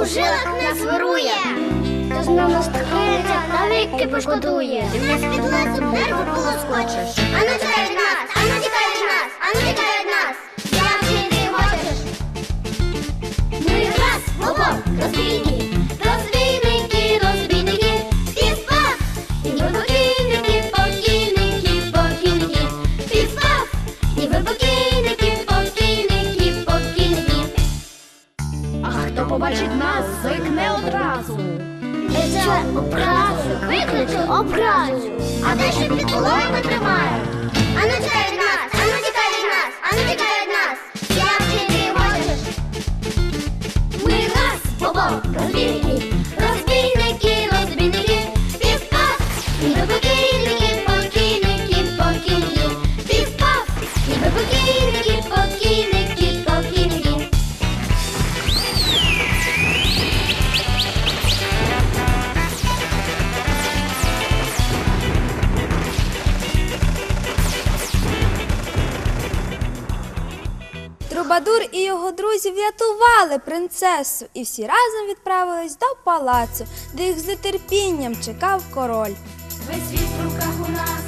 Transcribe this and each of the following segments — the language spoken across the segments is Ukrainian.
у жилах нас вирує. Хто з нами стикається, навіки пошкодує. Ти нас під лезом нерву полоскочиш. Ану тікай від нас, а тікай побачить нас, зойкне одразу. Це образу, викличе образу. А те, що під головами ми Трубадур і його друзі врятували принцесу, і всі разом відправились до палацу, де їх з нетерпінням чекав король. Весь світ в руках у нас,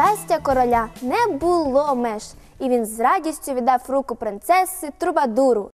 Щастя короля не було меж, і він з радістю віддав руку принцеси Трубадуру.